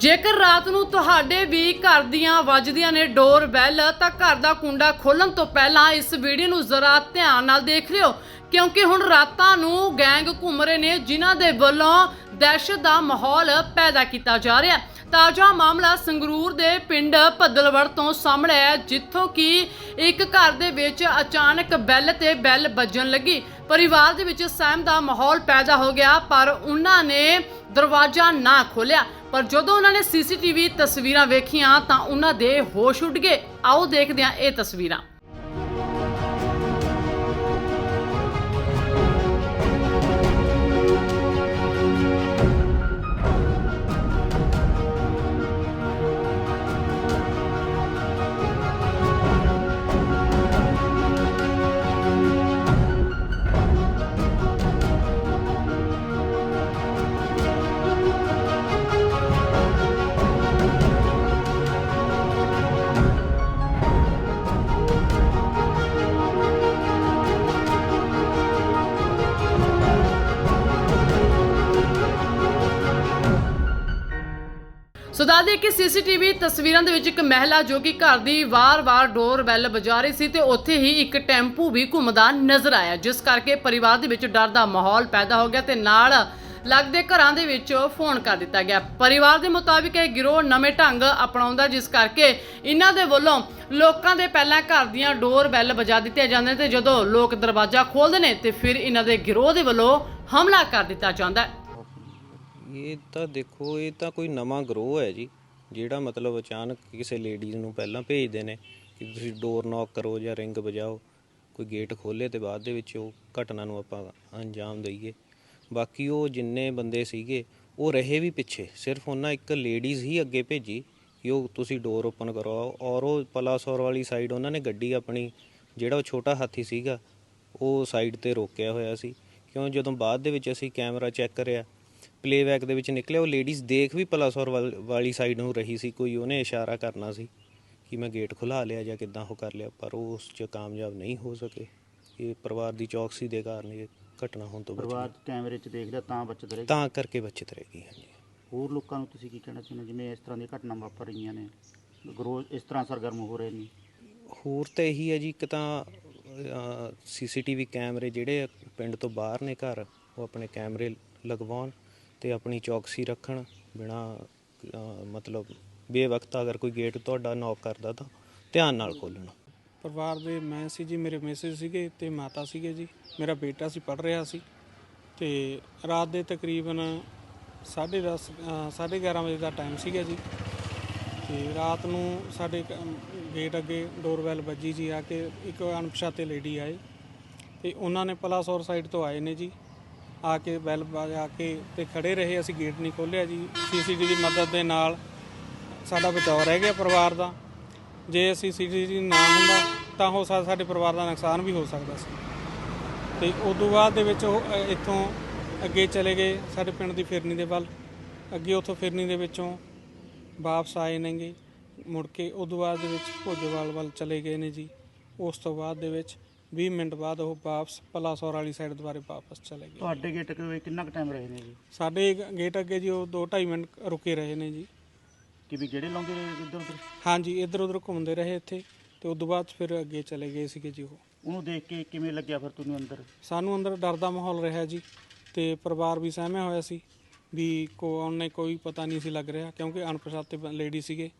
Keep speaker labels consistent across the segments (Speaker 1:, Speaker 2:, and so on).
Speaker 1: ਜੇਕਰ ਰਾਤ ਨੂੰ ਤੁਹਾਡੇ ਵੀ ਘਰ ਦੀਆਂ ਵੱਜਦੀਆਂ ਨੇ ਡੋਰ ਬੈਲ ਤਾਂ ਘਰ ਦਾ ਕੁੰਡਾ ਖੋਲਣ ਤੋਂ ਪਹਿਲਾਂ ਇਸ ਵੀਡੀਓ ਨੂੰ ਜ਼ਰਾ ਧਿਆਨ ਨਾਲ ਦੇਖ ਲਿਓ, ਕਿਉਂਕਿ ਹੁਣ ਰਾਤਾਂ ਨੂੰ ਗੈਂਗ ਘੁੰਮ ਰਹੇ ਨੇ ਜਿਨ੍ਹਾਂ ਦੇ ਵੱਲੋਂ ਦਹਿਸ਼ਤ ਦਾ ਮਾਹੌਲ ਪੈਦਾ ਕੀਤਾ ਜਾ ਰਿਹਾ ਹੈ। ਤਾਜ਼ਾ ਮਾਮਲਾ ਸੰਗਰੂਰ ਦੇ ਪਿੰਡ ਭੱਦਲਵੜ ਤੋਂ ਸਾਹਮਣੇ ਹੈ, ਜਿੱਥੋਂ ਕਿ ਇੱਕ ਘਰ ਦੇ ਵਿੱਚ ਅਚਾਨਕ ਬੈਲ ਤੇ ਬੈਲ ਵੱਜਣ ਲੱਗੀ। ਪਰਿਵਾਰ ਦੇ ਵਿੱਚ ਸਹਿਮ ਦਾ ਮਾਹੌਲ ਪੈਦਾ ਹੋ ਗਿਆ, ਪਰ ਉਹਨਾਂ ਨੇ ਦਰਵਾਜ਼ਾ ਨਾ ਖੋਲਿਆ ਪਰ ਜਦੋਂ ਉਹਨਾਂ ਨੇ ਸੀਸੀਟੀਵੀ ਤਸਵੀਰਾਂ ਵੇਖੀਆਂ ਤਾਂ ਉਹਨਾਂ ਦੇ ਹੋਸ਼ ਉੱਡ ਗਏ। ਆਓ ਦੇਖਦੇ ਹਾਂ ਇਹ ਤਸਵੀਰਾਂ। ਸੋ ਦੱਸਦੇ ਕਿ ਸੀਸੀਟੀਵੀ ਤਸਵੀਰਾਂ ਦੇ ਵਿੱਚ ਇੱਕ ਮਹਿਲਾ ਜੋ ਕਿ ਘਰ ਦੀ ਵਾਰ-ਵਾਰ ਡੋਰ ਬੈਲ ਵਜਾ ਰਹੀ ਸੀ ਤੇ ਉੱਥੇ ਹੀ ਇੱਕ ਟੈਂਪੂ ਵੀ ਘੁੰਮਦਾ ਨਜ਼ਰ ਆਇਆ, ਜਿਸ ਕਰਕੇ ਪਰਿਵਾਰ ਦੇ ਵਿੱਚ ਡਰ ਦਾ ਮਾਹੌਲ ਪੈਦਾ ਹੋ ਗਿਆ ਤੇ ਨਾਲ ਲੱਗਦੇ ਘਰਾਂ ਦੇ ਵਿੱਚ ਫੋਨ ਕਰ ਦਿੱਤਾ ਗਿਆ। ਪਰਿਵਾਰ ਦੇ ਮੁਤਾਬਿਕ ਇਹ ਗਿਰੋਹ ਨਵੇਂ ਢੰਗ ਅਪਣਾਉਂਦਾ, ਜਿਸ ਕਰਕੇ ਇਹਨਾਂ ਦੇ ਵੱਲੋਂ ਲੋਕਾਂ ਦੇ ਪਹਿਲਾਂ ਘਰ ਦੀਆਂ ਡੋਰ ਬੈਲ ਵਜਾ ਦਿੱਤੀਆਂ ਜਾਂਦੀਆਂ ਨੇ ਤੇ ਜਦੋਂ ਲੋਕ ਦਰਵਾਜ਼ਾ ਖੋਲ੍ਹਦੇ ਨੇ ਤੇ ਫਿਰ ਇਹਨਾਂ ਦੇ ਗਿਰੋਹ ਦੇ ਵੱਲੋਂ ਹਮਲਾ ਕਰ ਦਿੱਤਾ ਜਾਂਦਾ ਹੈ।
Speaker 2: ਇਹ ਤਾਂ ਦੇਖੋ, ਇਹ ਤਾਂ ਕੋਈ ਨਵਾਂ ਗਰੋਹ ਹੈ ਜੀ, ਜਿਹੜਾ ਮਤਲਬ ਅਚਾਨਕ ਕਿਸੇ ਲੇਡੀਜ਼ ਨੂੰ ਪਹਿਲਾਂ ਭੇਜਦੇ ਨੇ ਕਿ ਤੁਸੀਂ ਡੋਰ ਨੌਕ ਕਰੋ ਜਾਂ ਰਿੰਗ ਵਜਾਓ, ਕੋਈ ਗੇਟ ਖੋਲੇ ਤੇ ਬਾਅਦ ਦੇ ਵਿੱਚ ਉਹ ਘਟਨਾ ਨੂੰ ਆਪਾਂ ਅੰਜਾਮ ਦਈਏ। ਬਾਕੀ ਉਹ ਜਿੰਨੇ ਬੰਦੇ ਸੀਗੇ, ਉਹ ਰਹੇ ਵੀ ਪਿੱਛੇ, ਸਿਰਫ ਉਹਨਾਂ ਇੱਕ ਲੇਡੀਜ਼ ਹੀ ਅੱਗੇ ਭੇਜੀ ਕਿ ਉਹ ਤੁਸੀਂ ਡੋਰ ਓਪਨ ਕਰਵਾਓ। ਔਰ ਉਹ ਪਲਾਸੌਰ ਵਾਲੀ ਸਾਈਡ ਉਹਨਾਂ ਨੇ ਗੱਡੀ ਆਪਣੀ, ਜਿਹੜਾ ਉਹ ਛੋਟਾ ਹਾਥੀ ਸੀਗਾ, ਉਹ ਸਾਈਡ ਤੇ ਰੋਕਿਆ ਹੋਇਆ ਸੀ। ਕਿਉਂ? ਜਦੋਂ ਬਾਅਦ ਦੇ ਵਿੱਚ ਅਸੀਂ ਕੈਮਰਾ ਚੈੱਕ ਕਰਿਆ ਪਲੇਬੈਕ ਦੇ ਵਿੱਚ ਨਿਕਲਿਆ ਉਹ ਲੇਡੀਜ਼ ਦੇਖ ਵੀ ਪਲਾਸੌਰ ਵੱਲ- ਵਾਲੀ ਸਾਈਡ ਨੂੰ ਰਹੀ ਸੀ ਕੋਈ ਉਹਨੇ ਇਸ਼ਾਰਾ ਕਰਨਾ ਸੀ ਕਿ ਮੈਂ ਗੇਟ ਖੁਲਾ ਲਿਆ ਜਾਂ ਕਿੱਦਾਂ ਉਹ ਕਰ ਲਿਆ ਪਰ ਉਹ ਉਸ 'ਚ ਕਾਮਯਾਬ ਨਹੀਂ ਹੋ ਸਕੇ। ਇਹ ਪਰਿਵਾਰ ਦੀ ਚੌਕਸੀ ਦੇ ਕਾਰਨ ਇਹ ਘਟਨਾ ਹੋਣ ਤੋਂ
Speaker 3: ਪਰਿਵਾਰ
Speaker 2: ਬਚੀ
Speaker 3: ਕੈਮਰੇ 'ਚ ਦੇਖ ਲਿਆ ਤਾਂ ਬਚਤ ਰਹੇਗੀ?
Speaker 2: ਤਾਂ ਕਰਕੇ ਬਚਤ ਰਹਿ ਗਈ ਹਾਂਜੀ।
Speaker 3: ਹੋਰ ਲੋਕਾਂ ਨੂੰ ਤੁਸੀਂ ਕੀ ਕਹਿਣਾ ਚਾਹੁੰਦੇ? ਜਿਵੇਂ ਇਸ ਤਰ੍ਹਾਂ ਦੀਆਂ ਘਟਨਾ ਵਾਪਰ ਰਹੀਆਂ ਨੇ ਗਰੋ ਇਸ ਤਰ੍ਹਾਂ ਸਰਗਰਮ ਹੋ ਰਹੇ ਨੇ?
Speaker 2: ਹੋਰ ਤਾਂ ਇਹੀ ਹੈ ਜੀ ਇੱਕ ਤਾਂ ਸੀਸੀਟੀਵੀ ਕੈਮਰੇ ਜਿਹੜੇ ਪਿੰਡ ਤੋਂ ਬਾਹਰ ਨੇ ਘਰ ਉਹ ਆਪਣੇ ਕੈਮਰੇ ਲਗਵਾਉਣ। ਤੇ ਆਪਣੀ ਚੌਕਸੀ ਰੱਖਣ ਬਿਨਾ ਮਤਲਬ ਬੇਵਕਤ ਅਗਰ ਕੋਈ ਗੇਟ ਤੁਹਾਡਾ ਨੌਕ ਕਰਦਾ ਤਾਂ ਧਿਆਨ ਨਾਲ ਖੋਲ੍ਹਣਾ
Speaker 4: ਪਰਿਵਾਰ ਦੇ ਮੈਂ ਸੀ ਜੀ, ਮੇਰੇ ਮੈਸੇਜ ਸੀਗੇ ਤੇ ਮਾਤਾ ਸੀਗੇ ਜੀ। ਮੇਰਾ ਬੇਟਾ ਸੀ ਪੜ ਰਿਹਾ ਸੀ। ਤੇ ਰਾਤ ਦੇ ਤਕਰੀਬਨ 10:30 11:30 ਵਜੇ ਦਾ ਟਾਈਮ ਸੀਗਾ ਜੀ। ਤੇ ਰਾਤ ਨੂੰ ਸਾਡੇ ਗੇਟ ਅੱਗੇ ਡੋਰਬੈਲ ਵੱਜੀ ਜੀ, ਆ ਕੇ ਇੱਕ ਅਣਪਛਾਤੇ ਲੇਡੀ ਆਏ। ਤੇ ਉਹਨਾਂ ਨੇ ਪਲਾਸੌਰ ਸਾਈਡ ਤੋਂ ਆਏ ਨੇ ਜੀ। ਆ ਕੇ ਬੈਲ ਵਜਾ ਕੇ ਤੇ ਖੜੇ ਰਹੇ, ਅਸੀਂ ਗੇਟ ਨਹੀਂ ਖੋਲ੍ਹਿਆ ਜੀ। ਸੀਸੀਟੀਵੀ ਦੀ ਮਦਦ ਦੇ ਨਾਲ ਸਾਡਾ ਬਚਾਅ ਰਹਿ ਗਿਆ ਪਰਿਵਾਰ ਦਾ। ਜੇ ਅਸੀਂ ਸੀਸੀਟੀਵੀ ਨਾ ਹੁੰਦਾ, ਤਾਂ ਹੋ ਸਕਦਾ ਸਾਡੇ ਪਰਿਵਾਰ ਦਾ ਨੁਕਸਾਨ ਵੀ ਹੋ ਸਕਦਾ ਸੀ। ਤੇ ਉਸ ਤੋਂ ਬਾਅਦ ਦੇ ਵਿੱਚ ਉਹ ਇੱਥੋਂ ਅੱਗੇ ਚਲੇ ਗਏ ਸਾਡੇ ਪਿੰਡ ਦੀ ਫਿਰਨੀ ਦੇ ਵੱਲ। ਅੱਗੇ ਉੱਥੋਂ ਫਿਰਨੀ ਦੇ ਵਿੱਚੋਂ ਵਾਪਸ ਆਏ ਨੇਗੇ। ਮੁੜ ਕੇ ਉਸ ਤੋਂ ਬਾਅਦ ਦੇ ਵਿੱਚ ਭੋਜੋਵਾਲ ਵੱਲ ਚਲੇ ਗਏ ਨੇ ਜੀ। ਉਸ ਤੋਂ ਬਾਅਦ ਦੇ ਵਿੱਚ 20 ਮਿੰਟ ਬਾਅਦ ਉਹ ਵਾਪਸ ਪਲਾਸੌਰ ਵਾਲੀ ਸਾਈਡ ਦੁਬਾਰੇ ਵਾਪਸ ਚਲੇ ਗਏ।
Speaker 3: ਤੁਹਾਡੇ ਗੇਟ ਕੋਲ ਕਿੰਨਾ ਕੁ ਟਾਈਮ ਰਹੇ ਨੇ ਜੀ?
Speaker 4: ਸਾਡੇ ਗੇਟ ਅੱਗੇ ਜੀ ਉਹ 2.5 ਮਿੰਟ ਰੁਕੇ ਰਹੇ ਨੇ ਜੀ।
Speaker 3: ਕਿ ਵੀ ਗੇੜੇ ਲਾਉਂਦੇ ਰਹੇ ਇੱਧਰ ਉੱਧਰ?
Speaker 4: ਹਾਂਜੀ ਇੱਧਰ ਉੱਧਰ ਘੁੰਮਦੇ ਰਹੇ ਇੱਥੇ ਤੇ ਉਸ ਤੋਂ ਬਾਅਦ ਫਿਰ ਅੱਗੇ ਚਲੇ ਗਏ ਸੀਗੇ ਜੀ ਉਹ।
Speaker 3: ਉਹਨੂੰ ਦੇਖ ਕੇ ਕਿਵੇਂ ਲੱਗਿਆ ਫਿਰ ਤੁਹਾਨੂੰ ਅੰਦਰ?
Speaker 4: ਸਾਨੂੰ ਅੰਦਰ ਡਰ ਦਾ ਮਾਹੌਲ ਰਿਹਾ ਜੀ ਤੇ ਪਰਿਵਾਰ ਵੀ ਸਹਿਮਿਆ ਹੋਇਆ ਸੀ ਵੀ ਕੌਣ ਨੇ ਕੋਈ ਪਤਾ ਨਹੀਂ ਸੀ ਲੱਗ ਰਿਹਾ ਕਿਉਂਕਿ ਅਣਪਛਾਤੇ ਲੇਡੀ ਸੀਗੇ।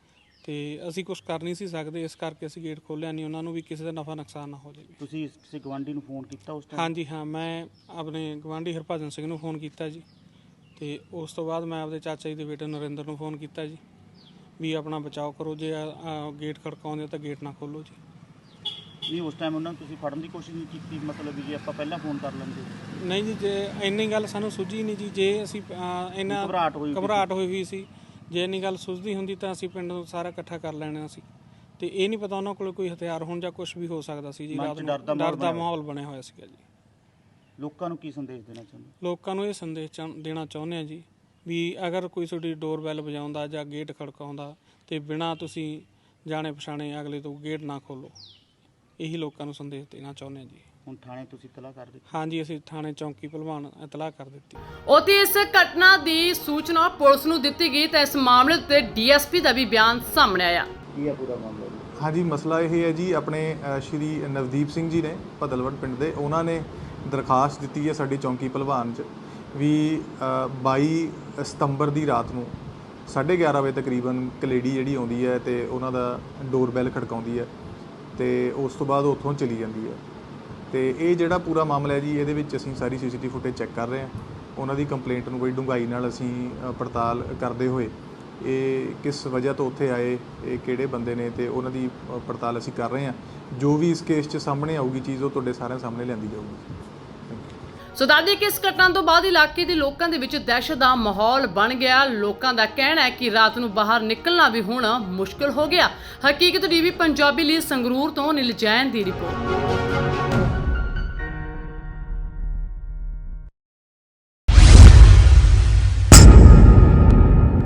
Speaker 4: ਤੇ ਅਸੀਂ ਕੁਝ ਕਰ ਨਹੀਂ ਸੀ ਸਕਦੇ ਇਸ ਕਰਕੇ ਅਸੀਂ ਗੇਟ ਖੋਲ੍ਹਿਆ ਨਹੀਂ ਉਹਨਾਂ ਨੂੰ ਵੀ ਕਿਸੇ ਦਾ ਨਫਾ ਨੁਕਸਾਨ ਨਾ ਹੋ ਜਾਵੇ।
Speaker 3: ਤੁਸੀਂ ਕਿਸੇ ਗਵਾਂਢੀ ਨੂੰ ਫੋਨ ਕੀਤਾ ਉਸ ਟਾਈਮ
Speaker 4: ਹਾਂਜੀ ਹਾਂ ਮੈਂ ਆਪਣੇ ਗਵਾਂਢੀ ਹਰਭਜਨ ਸਿੰਘ ਨੂੰ ਫੋਨ ਕੀਤਾ ਜੀ। ਤੇ ਉਸ ਤੋਂ ਬਾਅਦ ਮੈਂ ਆਪਣੇ ਚਾਚਾ ਜੀ ਦੇ ਬੇਟੇ ਨਰਿੰਦਰ ਨੂੰ ਫੋਨ ਕੀਤਾ ਜੀ ਵੀ ਆਪਣਾ ਬਚਾਓ ਕਰੋ ਜੇ ਆ- ਆ ਗੇਟ ਖੜਕਾਉਂਦੇ ਤਾਂ ਗੇਟ ਨਾ ਖੋਲੋ ਜੀ।
Speaker 3: ਨਹੀਂ ਉਸ ਟਾਈਮ ਉਹਨਾਂ ਨੂੰ ਤੁਸੀਂ ਫੜਨ ਦੀ ਕੋਸ਼ਿਸ਼ ਨਹੀਂ ਕੀਤੀ ਮਤਲਬ ਵੀ ਜੇ ਆਪਾਂ ਪਹਿਲਾਂ ਫੋਨ ਕਰ ਲੈਂਦੇ।
Speaker 4: ਨਹੀਂ ਜੀ ਜੇ ਇੰਨੀ ਗੱਲ ਸਾਨੂੰ ਸੁਝੀ ਨਹੀਂ ਜੀ ਜੇ ਅਸੀਂ ਅਹ, ਇੰਨਾ
Speaker 3: ਘਬਰਾਹਟ ਹੋਈ ਹੋਈ
Speaker 4: ਘਬਰਾਹਟ ਹੋਈ ਹੋਈ ਸੀ ਜੇ ਇੰਨੀ ਗੱਲ ਸੁਝਦੀ ਹੁੰਦੀ ਤਾਂ ਅਸੀਂ ਪਿੰਡ ਨੂੰ ਸਾਰਾ ਇਕੱਠਾ ਕਰ ਲੈਣਾ ਸੀ। ਤੇ ਇਹ ਨਹੀਂ ਪਤਾ ਉਹਨਾਂ ਕੋਲ ਕੋਈ ਹਥਿਆਰ ਹੋਣ ਜਾਂ ਕੁਝ ਵੀ ਹੋ ਸਕਦਾ ਸੀ ਜੀ
Speaker 3: ਮਨ 'ਚ
Speaker 4: ਨੂੰ
Speaker 3: ਡਰ ਦਾ
Speaker 4: ਡਰ ਦਾ
Speaker 3: ਮਾਹੌਲ
Speaker 4: ਮਾਹੌਲ ਬਣਿਆ ਹੋਇਆ ਸੀਗਾ ਜੀ।
Speaker 3: ਲੋਕਾਂ ਨੂੰ ਕੀ ਸੰਦੇਸ਼ ਦੇਣਾ ਚਾਹੁੰਦੇ
Speaker 4: ਲੋਕਾਂ ਨੂੰ ਇਹ ਸੰਦੇਸ਼ ਚਾਹੁੰ- ਦੇਣਾ ਚਾਹੁੰਦੇ ਆ ਜੀ ਵੀ ਅਗਰ ਕੋਈ ਤੁਹਾਡੀ ਡੋਰ ਬੈਲ ਵਜਾਉਂਦਾ ਜਾਂ ਗੇਟ ਖੜਕਾਉਂਦਾ ਤੇ ਬਿਨਾਂ ਤੁਸੀਂ ਜਾਣੇ ਪਛਾਣੇ ਅਗਲੇ ਤੋਂ ਗੇਟ ਨਾ ਖੋਲੋ। ਇਹੀ ਲੋਕਾਂ ਨੂੰ ਸੰਦੇਸ਼ ਦੇਣਾ ਚਾਹੁੰਦੇ ਆ ਜੀ।
Speaker 3: ਹੁਣ ਥਾਣੇ ਤੁਸੀਂ ਇਤਲਾਹ ਕਰ ਦਿੱਤੀ।
Speaker 4: ਹਾਂਜੀ ਅਸੀਂ ਥਾਣੇ ਚੌਂਕੀ ਭਲਵਾਨ ਇਤਲਾਹ ਕਰ ਦਿੱਤੀ।
Speaker 1: ਉਤੇ ਇਸ ਘਟਨਾ ਦੀ ਸੂਚਨਾ ਪੁਲਿਸ ਨੂੰ ਦਿੱਤੀ ਗਈ ਤਾਂ ਇਸ ਮਾਮਲੇ ਉੱਤੇ ਡੀਐਸਪੀ ਦਾ ਵੀ ਬਿਆਨ ਸਾਹਮਣੇ ਆਇਆ।
Speaker 3: ਕੀ ਹੈ ਪੂਰਾ ਮਾਮਲਾ ਜੀ?
Speaker 5: ਹਾਂਜੀ ਮਸਲਾ ਇਹ ਹੈ ਜੀ ਆਪਣੇ ਅ, ਸ਼੍ਰੀ ਨਵਦੀਪ ਸਿੰਘ ਜੀ ਨੇ ਭਦਲਵੜ ਪਿੰਡ ਦੇ ਉਹਨਾਂ ਨੇ ਦਰਖਾਸਤ ਦਿੱਤੀ ਹੈ ਸਾਡੀ ਚੌਂਕੀ ਭਲਵਾਨ 'ਚ ਵੀ ਅ, 22 ਸਤੰਬਰ ਦੀ ਰਾਤ ਨੂੰ 11:30 ਵਜੇ ਤਕਰੀਬਨ ਇੱਕ ਲੇਡੀ ਜਿਹੜੀ ਆਉਂਦੀ ਹੈ ਤੇ ਉਹਨਾਂ ਦਾ ਡੋਰਬੈਲ ਖੜਕਾਉਂਦੀ ਹੈ। ਤੇ ਉਸ ਤੋਂ ਬਾਅਦ ਉੱਥੋਂ ਚਲੀ ਜਾਂਦੀ ਹੈ। ਤੇ ਇਹ ਜਿਹੜਾ ਪੂਰਾ ਮਾਮਲਾ ਹੈ ਜੀ, ਇਹਦੇ ਵਿੱਚ ਅਸੀਂ ਸਾਰੀ ਸੀਸੀਟੀਵੀ ਫੁਟੇਜ ਚੈੱਕ ਕਰ ਰਹੇ ਹਾਂ। ਉਹਨਾਂ ਦੀ ਕੰਪਲੇਂਟ ਨੂੰ ਬੜੀ ਡੂੰਘਾਈ ਨਾਲ ਅਸੀਂ ਪੜਤਾਲ ਕਰਦੇ ਹੋਏ, ਇਹ ਕਿਸ ਵਜ੍ਹਾ ਤੋਂ ਉੱਥੇ ਆਏ, ਇਹ ਕਿਹੜੇ ਬੰਦੇ ਨੇ ਤੇ ਉਹਨਾਂ ਦੀ ਪੜਤਾਲ ਅਸੀਂ ਕਰ ਰਹੇ ਹਾਂ। ਜੋ ਵੀ ਇਸ ਕੇਸ 'ਚ ਸਾਹਮਣੇ ਆਊਗੀ ਚੀਜ਼, ਉਹ ਤੁਹਾਡੇ ਸਾਰਿਆਂ ਸਾਹਮਣੇ ਲਿਆਂਦੀ ਜਾਊਗੀ।
Speaker 1: ਸੋ ਦਾਦੀ ਕਿ ਇਸ ਘਟਨਾ ਤੋਂ ਬਾਅਦ ਇਲਾਕੇ ਦੇ ਲੋਕਾਂ ਦੇ ਵਿੱਚ ਦਹਿਸ਼ਤ ਦਾ ਮਾਹੌਲ ਬਣ ਗਿਆ। ਲੋਕਾਂ ਦਾ ਕਹਿਣਾ ਹੈ ਕਿ ਰਾਤ ਨੂੰ ਬਾਹਰ ਨਿਕਲਣਾ ਵੀ ਹੁਣ ਮੁਸ਼ਕਲ ਹੋ ਗਿਆ। ਹਕੀਕਤ ਟੀਵੀ ਪੰਜਾਬੀ ਲਈ ਸੰਗਰੂਰ ਤੋਂ ਨਿਲ ਜੈਨ ਦੀ ਰਿਪੋਰਟ।